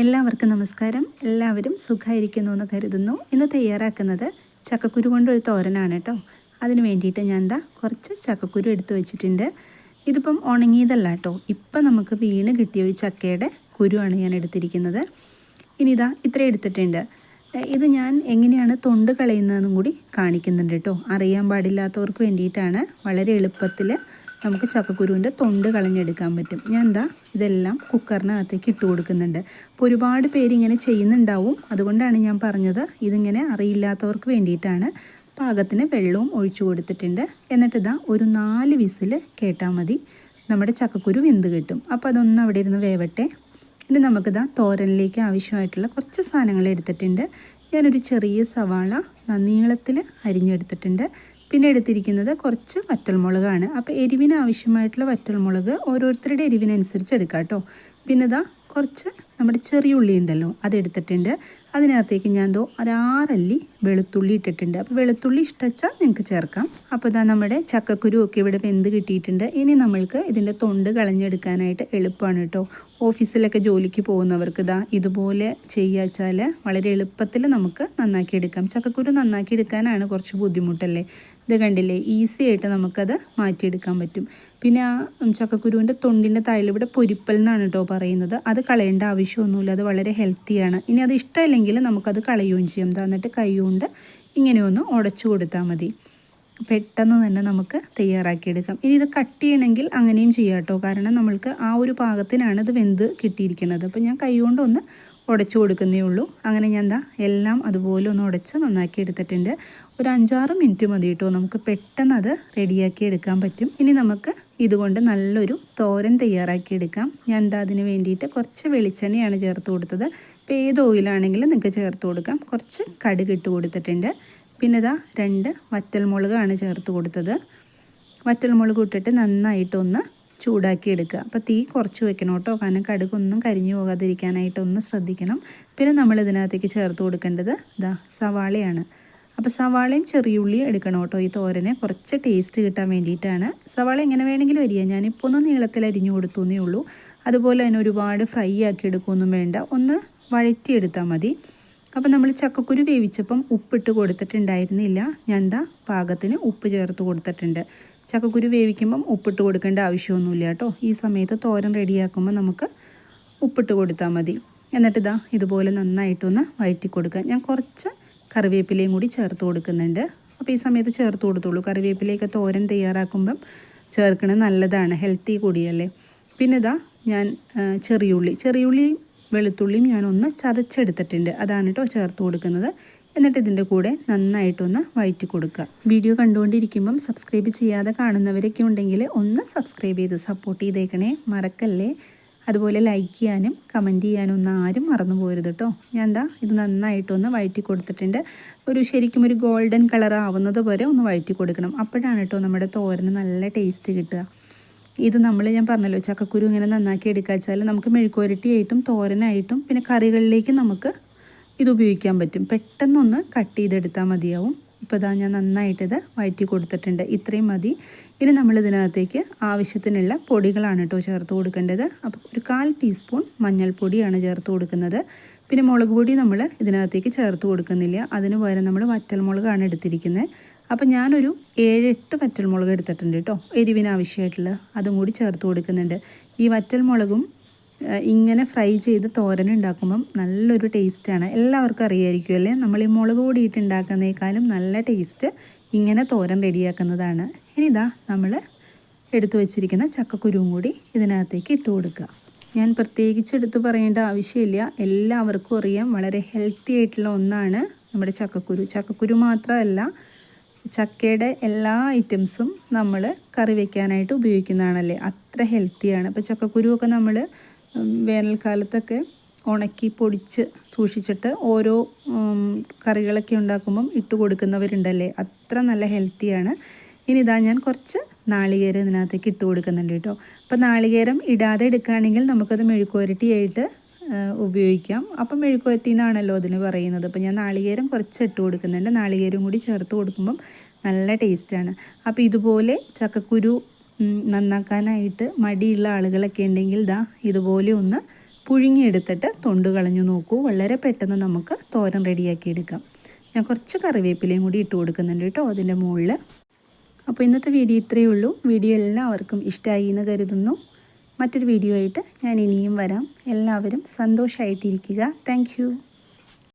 എല്ലാവർക്കും നമസ്കാരം. എല്ലാവരും സുഖമായിരിക്കുന്നു എന്ന് കരുതുന്നു. ഇന്ന് തയ്യാറാക്കുന്നത് ചക്കക്കുരു കൊണ്ടൊരു തോരനാണ് കേട്ടോ. അതിന് വേണ്ടിയിട്ട് ഞാൻ എന്താ കുറച്ച് ചക്കക്കുരു എടുത്ത് വെച്ചിട്ടുണ്ട്. ഇതിപ്പം ഉണങ്ങിയതല്ല കേട്ടോ. ഇപ്പം നമുക്ക് വീണ് കിട്ടിയ ഒരു ചക്കയുടെ കുരുവാണ് ഞാൻ എടുത്തിരിക്കുന്നത്. ഇനി ഇതാ ഇത്ര എടുത്തിട്ടുണ്ട്. ഇത് ഞാൻ എങ്ങനെയാണ് തൊണ്ട് കളയുന്നതെന്നും കൂടി കാണിക്കുന്നുണ്ട് കേട്ടോ. അറിയാൻ പാടില്ലാത്തവർക്ക് വേണ്ടിയിട്ടാണ്. വളരെ എളുപ്പത്തിൽ നമുക്ക് ചക്കക്കുരുവിന്റെ തൊണ്ട് കളഞ്ഞെടുക്കാൻ പറ്റും. ഞാൻ എന്താ ഇതെല്ലാം കുക്കറിനകത്തേക്ക് ഇട്ട് കൊടുക്കുന്നുണ്ട്. അപ്പോൾ ഒരുപാട് പേര് ഇങ്ങനെ ചെയ്യുന്നുണ്ടാവും. അതുകൊണ്ടാണ് ഞാൻ പറഞ്ഞത് ഇതിങ്ങനെ അറിയില്ലാത്തവർക്ക് വേണ്ടിയിട്ടാണ്. പാകത്തിന് വെള്ളവും ഒഴിച്ചു കൊടുത്തിട്ടുണ്ട്. എന്നിട്ട് ഇതാ ഒരു നാല് വിസിൽ കേട്ടാൽ മതി. നമ്മുടെ ചക്കക്കുരു വെന്ത് കിട്ടും. അപ്പോൾ അതൊന്നും അവിടെ ഇരുന്ന് വേവട്ടെ. ഇനി നമുക്കിതാ തോരനിലേക്ക് ആവശ്യമായിട്ടുള്ള കുറച്ച് സാധനങ്ങൾ എടുത്തിട്ടുണ്ട്. ഞാനൊരു ചെറിയ സവാള നീളത്തിൽ അരിഞ്ഞെടുത്തിട്ടുണ്ട്. പിന്നെ എടുത്തിരിക്കുന്നത് കുറച്ച് വറ്റൽമുളകാണ്. അപ്പോൾ എരിവിന് ആവശ്യമായിട്ടുള്ള വറ്റൽമുളക് ഓരോരുത്തരുടെ എരിവിനനുസരിച്ച് എടുക്കാം കേട്ടോ. പിന്നെ ഇതാ കുറച്ച് നമ്മുടെ ചെറിയ ഉള്ളി ഉണ്ടല്ലോ അതെടുത്തിട്ടുണ്ട് അതിനകത്തേക്ക് ഞാൻ എന്തോ ഒരാറല്ലി വെളുത്തുള്ളി ഇട്ടിട്ടുണ്ട്. അപ്പോൾ വെളുത്തുള്ളി ഇഷ്ടച്ചാൽ നിങ്ങൾക്ക് ചേർക്കാം. അപ്പോൾ ഇതാ നമ്മുടെ ചക്കക്കുരു ഒക്കെ ഇവിടെ വെന്ത് കിട്ടിയിട്ടുണ്ട്. ഇനി നമ്മൾക്ക് ഇതിന്റെ തൊണ്ട് കളഞ്ഞെടുക്കാനായിട്ട് എളുപ്പമാണ് കേട്ടോ. ഓഫീസിലൊക്കെ ജോലിക്ക് പോകുന്നവർക്ക് ഇതാ ഇതുപോലെ ചെയ്യാച്ചാൽ വളരെ എളുപ്പത്തിൽ നമുക്ക് നന്നാക്കി എടുക്കാം ചക്കക്കുരു നന്നാക്കി എടുക്കാനാണ് കുറച്ച് ബുദ്ധിമുട്ടല്ലേ? ഇത് കണ്ടില്ലേ ഈസി ആയിട്ട് നമുക്കത് മാറ്റിയെടുക്കാൻ പറ്റും. പിന്നെ ആ ചക്കക്കുരുവിന്റെ തൊണ്ടിന്റെ താഴിലിവിടെ പൊരിപ്പൽ എന്നാണ് കേട്ടോ പറയുന്നത്. അത് കളയേണ്ട ആവശ്യമൊന്നുമില്ല അത് വളരെ ഹെൽത്തിയാണ് ഇനി അത് ഇഷ്ടമല്ലെങ്കിൽ നമുക്കത് കളയുകയും ചെയ്യാം. തന്നിട്ട് കൈ കൊണ്ട് ഇങ്ങനെ ഒന്ന് ഉടച്ചു കൊടുത്താൽ മതി. പെട്ടെന്ന് തന്നെ നമുക്ക് തയ്യാറാക്കിയെടുക്കാം. ഇനി ഇത് കട്ട് ചെയ്യണമെങ്കിൽ അങ്ങനെയും ചെയ്യാം കേട്ടോ. കാരണം നമ്മൾക്ക് ആ ഒരു പാകത്തിനാണ് ഇത് വെന്ത് കിട്ടിയിരിക്കുന്നത്. അപ്പോൾ ഞാൻ കൈ കൊണ്ടൊന്ന് ഉടച്ചു കൊടുക്കുന്നേ ഉള്ളൂ. അങ്ങനെ ഞാൻ എന്താ എല്ലാം അതുപോലെ ഒന്ന് ഉടച്ച് നന്നാക്കി എടുത്തിട്ടുണ്ട്. ഒരു അഞ്ചാറ് മിനിറ്റ് മതി കേട്ടോ. നമുക്ക് പെട്ടെന്ന് അത് റെഡിയാക്കി എടുക്കാൻ പറ്റും. ഇനി നമുക്ക് ഇതുകൊണ്ട് നല്ലൊരു തോരൻ തയ്യാറാക്കി എടുക്കാം. ഞാൻ എന്താ അതിന് വേണ്ടിയിട്ട് കുറച്ച് വെളിച്ചെണ്ണയാണ് ചേർത്ത് കൊടുത്തത്. ഇപ്പോൾ ഏത് ഓയിലാണെങ്കിലും നിങ്ങൾക്ക് ചേർത്ത് കൊടുക്കാം. കുറച്ച് കടുക് ഇട്ട് കൊടുത്തിട്ടുണ്ട്. പിന്നെ ഇതാ രണ്ട് വറ്റൽമുളകാണ് ചേർത്ത് കൊടുത്തത്. വറ്റൽമുളക് ഇട്ടിട്ട് നന്നായിട്ടൊന്ന് ചൂടാക്കി എടുക്കുക. അപ്പോൾ തീ കുറച്ച് വെക്കണം കേട്ടോ. കാരണം കടുകൊന്നും കരിഞ്ഞു പോകാതിരിക്കാനായിട്ടൊന്ന് ശ്രദ്ധിക്കണം. പിന്നെ നമ്മൾ ഇതിനകത്തേക്ക് ചേർത്ത് കൊടുക്കേണ്ടത് ഇതാ സവാളയാണ്. അപ്പോൾ സവാളയും ചെറിയുള്ളിയും എടുക്കണം കേട്ടോ ഈ തോരനെ. കുറച്ച് ടേസ്റ്റ് കിട്ടാൻ വേണ്ടിയിട്ടാണ്. സവാള എങ്ങനെ വേണമെങ്കിലും അരിയാം. ഞാനിപ്പോൾ ഒന്ന് നീളത്തിൽ അരിഞ്ഞു കൊടുത്തു എന്നേ ഉള്ളൂ. അതുപോലെ തന്നെ ഒരുപാട് ഫ്രൈ ആക്കി എടുക്കുകയൊന്നും വേണ്ട. ഒന്ന് വഴറ്റിയെടുത്താൽ മതി. അപ്പോൾ നമ്മൾ ചക്കക്കുരു വേവിച്ചപ്പം ഉപ്പിട്ട് കൊടുത്തിട്ടുണ്ടായിരുന്നില്ല. ഞാൻ എന്താ പാകത്തിന് ഉപ്പ് ചേർത്ത് കൊടുത്തിട്ടുണ്ട്. ചക്കക്കുരു വേവിക്കുമ്പം ഉപ്പിട്ട് കൊടുക്കേണ്ട ആവശ്യമൊന്നുമില്ല കേട്ടോ. ഈ സമയത്ത് തോരൻ റെഡിയാക്കുമ്പോൾ നമുക്ക് ഉപ്പിട്ട് കൊടുത്താൽ മതി. എന്നിട്ട് ഇതാ ഇതുപോലെ നന്നായിട്ടൊന്ന് വഴറ്റി കൊടുക്കുക. ഞാൻ കുറച്ച് കറിവേപ്പിലയും കൂടി ചേർത്ത് കൊടുക്കുന്നുണ്ട്. അപ്പോൾ ഈ സമയത്ത് ചേർത്ത് കൊടുത്തോളൂ. കറിവേപ്പിലയൊക്കെ തോരൻ തയ്യാറാക്കുമ്പം ചേർക്കണത് നല്ലതാണ്. ഹെൽത്തി കൂടിയല്ലേ. പിന്നെ ഇതാ ഞാൻ ചെറിയുള്ളി. ചെറിയുള്ളിയും വെളുത്തുള്ളിയും ഞാൻ ഒന്ന് ചതച്ചെടുത്തിട്ടുണ്ട്. അതാണ് കേട്ടോ ചേർത്ത് കൊടുക്കുന്നത്. എന്നിട്ട് ഇതിന്റെ കൂടെ നന്നായിട്ടൊന്ന് വഴറ്റി കൊടുക്കുക. വീഡിയോ കണ്ടുകൊണ്ടിരിക്കുമ്പം സബ്സ്ക്രൈബ് ചെയ്യാതെ കാണുന്നവരൊക്കെ ഉണ്ടെങ്കിൽ ഒന്ന് സബ്സ്ക്രൈബ് ചെയ്ത് സപ്പോർട്ട് ചെയ്തേക്കണേ. മറക്കല്ലേ? അതുപോലെ ലൈക്ക് ചെയ്യാനും കമന്റ് ചെയ്യാനും ഒന്നും ആരും മറന്നു പോരുത് കേട്ടോ ഞാൻ എന്താ ഇത് നന്നായിട്ടൊന്ന് വഴറ്റി കൊടുത്തിട്ടുണ്ട്. ഒരു ശരിക്കും ഒരു ഗോൾഡൻ കളർ ആവുന്നത് വരെ ഒന്ന് വഴറ്റി കൊടുക്കണം. അപ്പോഴാണ് കേട്ടോ നമ്മുടെ തോരന് നല്ല ടേസ്റ്റ് കിട്ടുക. ഇത് നമ്മൾ ഞാൻ പറഞ്ഞല്ലോ ചക്കക്കുരു ഇങ്ങനെ നന്നാക്കി എടുക്കുക വെച്ചാൽ നമുക്ക് മെഴുക്കുരട്ടിയായിട്ടും തോരനായിട്ടും പിന്നെ കറികളിലേക്ക് നമുക്ക് ഇത് ഉപയോഗിക്കാൻ പറ്റും. പെട്ടെന്നൊന്ന് കട്ട് ചെയ്തെടുത്താൽ മതിയാവും. ഇപ്പോൾ ഇതാ ഞാൻ നന്നായിട്ടിത് വഴറ്റി കൊടുത്തിട്ടുണ്ട്. ഇത്രയും മതി. ഇനി നമ്മൾ ഇതിനകത്തേക്ക് ആവശ്യത്തിനുള്ള പൊടികളാണ് കേട്ടോ ചേർത്ത് കൊടുക്കേണ്ടത്. അപ്പോൾ ഒരു കാൽ ടീസ്പൂൺ മഞ്ഞൾപ്പൊടിയാണ് ചേർത്ത് കൊടുക്കുന്നത്. പിന്നെ മുളക് പൊടി നമ്മൾ ഇതിനകത്തേക്ക് ചേർത്ത് കൊടുക്കുന്നില്ല. അതിന് പകരം നമ്മൾ വറ്റൽമുളകാണ് എടുത്തിരിക്കുന്നത് അപ്പോൾ ഞാനൊരു ഏഴെട്ട് വറ്റൽമുളക് എടുത്തിട്ടുണ്ട് കേട്ടോ. എരിവിനാവശ്യമായിട്ടുള്ള അതും കൂടി ചേർത്ത് കൊടുക്കുന്നുണ്ട്. ഈ വറ്റൽമുളകും ഇങ്ങനെ ഫ്രൈ ചെയ്ത് തോരൻ ഉണ്ടാക്കുമ്പം നല്ലൊരു ടേസ്റ്റാണ്. എല്ലാവർക്കും അറിയായിരിക്കും അല്ലേ? നമ്മൾ ഈ മുളക് പൊടിയിട്ട് ഇട്ടുണ്ടാക്കുന്നതിനേക്കാളും നല്ല ടേസ്റ്റ് ഇങ്ങനെ തോരൻ റെഡിയാക്കുന്നതാണ്. ഇനിതാ നമ്മൾ എടുത്തു വച്ചിരിക്കുന്ന ചക്കക്കുരുവും കൂടി ഇതിനകത്തേക്ക് ഇട്ട് കൊടുക്കുക. ഞാൻ പ്രത്യേകിച്ച് എടുത്ത് പറയേണ്ട ആവശ്യമില്ല. എല്ലാവർക്കും അറിയാം വളരെ ഹെൽത്തി ആയിട്ടുള്ള ഒന്നാണ് നമ്മുടെ ചക്കക്കുരു. ചക്കക്കുരു മാത്രമല്ല ചക്കയുടെ എല്ലാ ഐറ്റംസും നമ്മൾ കറി വയ്ക്കാനായിട്ട് ഉപയോഗിക്കുന്നതാണല്ലേ? അത്ര ഹെൽത്തിയാണ് അപ്പോൾ ചക്കക്കുരുവൊക്കെ നമ്മൾ വേനൽക്കാലത്തൊക്കെ ഉണക്കി പൊടിച്ച് സൂക്ഷിച്ചിട്ട് ഓരോ കറികളൊക്കെ ഉണ്ടാക്കുമ്പം ഇട്ട് കൊടുക്കുന്നവരുണ്ടല്ലേ? അത്ര നല്ല ഹെൽത്തിയാണ്. ഇനി ഇതാ ഞാൻ കുറച്ച് നാളികേരം ഇതിനകത്തേക്ക് ഇട്ട് കൊടുക്കുന്നുണ്ട് കേട്ടോ. അപ്പോൾ നാളികേരം ഇടാതെ എടുക്കുകയാണെങ്കിൽ നമുക്കത് മെഴുക്കുവരട്ടിയായിട്ട് ഉപയോഗിക്കാം. അപ്പം മെഴുക്കുവരട്ടി എന്നാണല്ലോ അതിന് പറയുന്നത്. അപ്പോൾ ഞാൻ നാളികേരം കുറച്ച് ഇട്ട് കൊടുക്കുന്നുണ്ട്. നാളികേരം കൂടി ചേർത്ത് കൊടുക്കുമ്പം നല്ല ടേസ്റ്റാണ്. അപ്പോൾ ഇതുപോലെ ചക്കക്കുരു നന്നാക്കാനായിട്ട് മടിയുള്ള ആളുകളൊക്കെ ഉണ്ടെങ്കിൽ ദാ ഇതുപോലെ ഒന്ന് പുഴുങ്ങിയെടുത്തിട്ട് തൊണ്ട് കളഞ്ഞു നോക്കൂ. വളരെ പെട്ടെന്ന് നമുക്ക് തോരൻ റെഡിയാക്കി എടുക്കാം. ഞാൻ കുറച്ച് കറിവേപ്പിലയും കൂടി ഇട്ട് കൊടുക്കുന്നുണ്ട് കേട്ടോ അതിന്റെ മുകളിൽ. അപ്പോൾ ഇന്നത്തെ വീഡിയോ ഇത്രയേ ഉള്ളൂ. വീഡിയോ എല്ലാവർക്കും ഇഷ്ടമായി എന്ന് കരുതുന്നു. മറ്റൊരു വീഡിയോ ആയിട്ട് ഞാൻ ഇനിയും വരാം. എല്ലാവരും സന്തോഷമായിട്ടിരിക്കുക. താങ്ക്